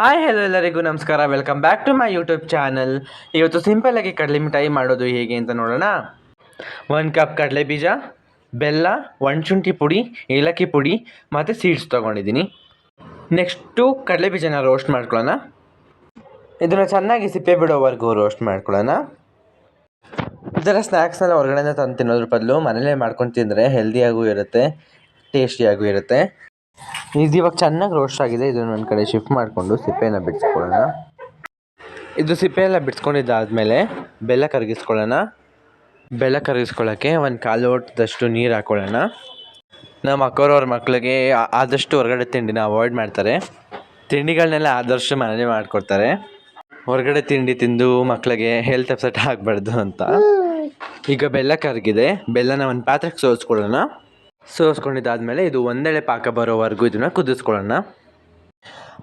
Hi hello ಎಲ್ಲರಿಗೂ ನಮಸ್ಕಾರ. Welcome back to my YouTube channel ಇವತ್ತು ಸಿಂಪಲ್ಲಾಗಿ ಕಡಲೆ ಮಿಠಾಯಿ ಮಾಡೋದು ಹೇಗೆ ಅಂತ ನೋಡೋಣ. ಒಂದು ಕಪ್ ಕಡಲೆ ಬೀಜ, ಬೆಲ್ಲ ಒಣಶುಂಠಿ ಪುಡಿ, ಏಲಕ್ಕಿ ಪುಡಿ ಮತ್ತು ಸೀಡ್ಸ್ ತೊಗೊಂಡಿದ್ದೀನಿ. ನೆಕ್ಸ್ಟು ಕಡಲೆ ಬೀಜನ ರೋಸ್ಟ್ ಮಾಡ್ಕೊಳ್ಳೋಣ. ಇದನ್ನು ಚೆನ್ನಾಗಿ ಸಿಪ್ಪೆ ಬಿಡೋವರೆಗೂ ರೋಸ್ಟ್ ಮಾಡ್ಕೊಳ್ಳೋಣ. ಇದರ ಸ್ನ್ಯಾಕ್ಸ್ನೆಲ್ಲ ಹೊರಗಡೆಯಿಂದ ತಂದು ತಿನ್ನೋದ್ರ ಬದಲು ಮನೇಲೇ ಮಾಡ್ಕೊಂಡು ತಿಂದರೆ ಹೆಲ್ದಿಯಾಗೂ ಇರುತ್ತೆ ಟೇಸ್ಟಿಯಾಗೂ ಇರುತ್ತೆ. ಇದು ಇವಾಗ ಚೆನ್ನಾಗಿ ರೋಸ್ಟ್ ಆಗಿದೆ. ಇದನ್ನು ಒಂದು ಕಡೆ ಶಿಫ್ಟ್ ಮಾಡಿಕೊಂಡು ಸಿಪ್ಪೆನ ಬಿಡಿಸ್ಕೊಳ್ಳೋಣ. ಇದು ಸಿಪ್ಪೆ ಎಲ್ಲ ಬಿಡಿಸ್ಕೊಂಡಿದ್ದಾದಮೇಲೆ ಬೆಲ್ಲ ಕರಗಿಸ್ಕೊಳ್ಳೋಣ. ಬೆಲ್ಲ ಕರಗಿಸ್ಕೊಳ್ಳೋಕ್ಕೆ ಒಂದು ಕಾಲು ಓಟದಷ್ಟು ನೀರು ಹಾಕ್ಕೊಳ್ಳೋಣ ನಮ್ಮ ಅಕ್ಕವ್ರವ್ರ ಮಕ್ಕಳಿಗೆ ಆದಷ್ಟು ಹೊರಗಡೆ ತಿಂಡಿನ ಅವಾಯ್ಡ್ ಮಾಡ್ತಾರೆ. ತಿಂಡಿಗಳನ್ನೆಲ್ಲ ಆದಷ್ಟು ಮನೇಲಿ ಮಾಡಿಕೊಡ್ತಾರೆ. ಹೊರಗಡೆ ತಿಂಡಿ ತಿಂದು ಮಕ್ಕಳಿಗೆ ಹೆಲ್ತ್ ಅಪ್ಸೆಟ್ ಆಗಬಾರ್ದು ಅಂತ. ಈಗ ಬೆಲ್ಲ ಕರಗಿದೆ. ಬೆಲ್ಲನ ಒಂದು ಪಾತ್ರೆಗೆ ಸೋಸ್ಕೊಳ್ಳೋಣ. ಸೋಸ್ಕೊಂಡಿದ್ದಾದಮೇಲೆ ಇದು ಒಂದೆಳೆ ಪಾಕ ಬರೋವರೆಗೂ ಇದನ್ನು ಕುದಿಸ್ಕೊಳ್ಳೋಣ.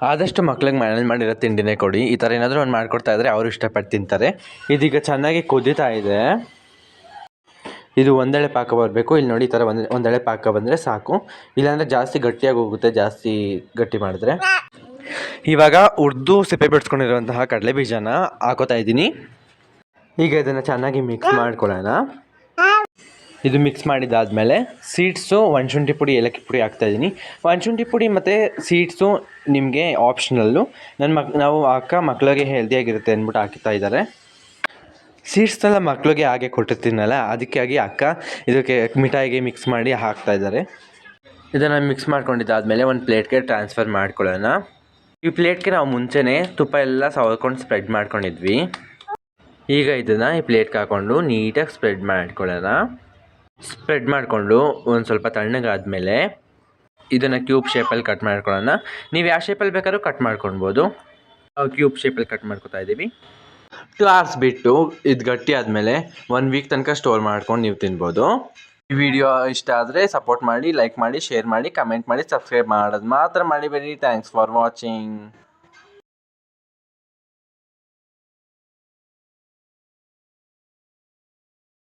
ಆದಷ್ಟು ಮಕ್ಳಿಗೆ ಮ್ಯಾನೇಜ್ ಮಾಡಿರೋ ತಿಂಡಿನೇ ಕೊಡಿ. ಈ ಥರ ಏನಾದರೂ ಒಂದು ಮಾಡಿಕೊಡ್ತಾ ಇದ್ದರೆ ಅವರು ಇಷ್ಟಪಟ್ಟು ತಿಂತಾರೆ. ಇದೀಗ ಚೆನ್ನಾಗಿ ಕುದೀತಾ ಇದೆ. ಇದು ಒಂದೆಳೆ ಪಾಕ ಬರಬೇಕು. ಇಲ್ಲಿ ನೋಡಿ ಈ ಥರ ಒಂದು, ಒಂದೆಳೆ ಪಾಕ ಬಂದರೆ ಸಾಕು. ಇಲ್ಲಾಂದರೆ ಜಾಸ್ತಿ ಗಟ್ಟಿಯಾಗಿ ಹೋಗುತ್ತೆ, ಜಾಸ್ತಿ ಗಟ್ಟಿ ಮಾಡಿದ್ರೆ. ಇವಾಗ ಉರ್ದು ಸಿಪ್ಪೆ ಬಿಡಿಸ್ಕೊಂಡಿರುವಂತಹ ಕಡಲೆ ಬೀಜನ ಹಾಕೋತಾ ಇದ್ದೀನಿ. ಈಗ ಇದನ್ನು ಚೆನ್ನಾಗಿ ಮಿಕ್ಸ್ ಮಾಡ್ಕೊಳ್ಳೋಣ. ಇದು ಮಿಕ್ಸ್ ಮಾಡಿದ್ದಾದಮೇಲೆ ಸೀಡ್ಸು ಒಣಶುಂಠಿ ಪುಡಿ, ಏಲಕ್ಕಿ ಪುಡಿ ಹಾಕ್ತಾಯಿದ್ದೀನಿ ಒಣಶುಂಠಿ ಪುಡಿ ಮತ್ತು ಸೀಡ್ಸು ನಿಮಗೆ ಆಪ್ಷನಲ್ಲು ನನ್ನ ಮಕ್, ನಾವು ಅಕ್ಕ ಮಕ್ಕಳಿಗೆ ಹೆಲ್ದಿಯಾಗಿರುತ್ತೆ ಅಂದ್ಬಿಟ್ಟು ಹಾಕ್ತಾ ಇದ್ದಾರೆ. ಸೀಡ್ಸ್ನೆಲ್ಲ ಮಕ್ಕಳಿಗೆ ಹಾಗೆ ಕೊಟ್ಟಿರ್ತೀನಲ್ಲ, ಅದಕ್ಕಾಗಿ ಅಕ್ಕ ಇದಕ್ಕೆ ಮಿಠಾಯಿಗೆ ಮಿಕ್ಸ್ ಮಾಡಿ ಹಾಕ್ತಾ ಇದ್ದಾರೆ. ಇದನ್ನು ಮಿಕ್ಸ್ ಮಾಡ್ಕೊಂಡಿದ್ದಾದಮೇಲೆ ಒಂದು ಪ್ಲೇಟ್ಗೆ ಟ್ರಾನ್ಸ್ಫರ್ ಮಾಡ್ಕೊಳ್ಳೋಣ. ಈ ಪ್ಲೇಟ್ಗೆ ನಾವು ಮುಂಚೆನೇ ತುಪ್ಪ ಎಲ್ಲ ಸವರ್ಕೊಂಡು ಸ್ಪ್ರೆಡ್ ಮಾಡ್ಕೊಂಡಿದ್ವಿ. ಈಗ ಇದನ್ನು ಈ ಪ್ಲೇಟ್ಗೆ ಹಾಕ್ಕೊಂಡು ನೀಟಾಗಿ ಸ್ಪ್ರೆಡ್ ಮಾಡ್ಕೊಳ್ಳೋಣ. ಸ್ಪ್ರೆಡ್ ಮಾಡಿಕೊಂಡು ಒಂದು ಸ್ವಲ್ಪ ತಣ್ಣಗಾದಮೇಲೆ ಇದನ್ನು ಕ್ಯೂಬ್ ಶೇಪಲ್ಲಿ ಕಟ್ ಮಾಡ್ಕೊಳ್ಳೋಣ. ನೀವು ಯಾವ ಶೇಪಲ್ಲಿ ಬೇಕಾದ್ರೂ ಕಟ್ ಮಾಡ್ಕೊಳ್ಬೋದು. ಕ್ಯೂಬ್ ಶೇಪಲ್ಲಿ ಕಟ್ ಮಾಡ್ಕೊತಾ ಇದ್ದೀವಿ ಟು ಅವರ್ಸ್ ಬಿಟ್ಟು ಇದು ಗಟ್ಟಿ ಆದಮೇಲೆ ಒನ್ ವೀಕ್ ತನಕ ಸ್ಟೋರ್ ಮಾಡ್ಕೊಂಡು ನೀವು ತಿನ್ಬೋದು. ಈ ವಿಡಿಯೋ ಇಷ್ಟ ಆದರೆ ಸಪೋರ್ಟ್ ಮಾಡಿ ಲೈಕ್ ಮಾಡಿ ಶೇರ್ ಮಾಡಿ ಕಮೆಂಟ್ ಮಾಡಿ ಸಬ್ಸ್ಕ್ರೈಬ್ ಮಾಡೋದು ಮಾತ್ರ ಮಾಡಿಬೇಡಿ ಥ್ಯಾಂಕ್ಸ್ ಫಾರ್ ವಾಚಿಂಗ್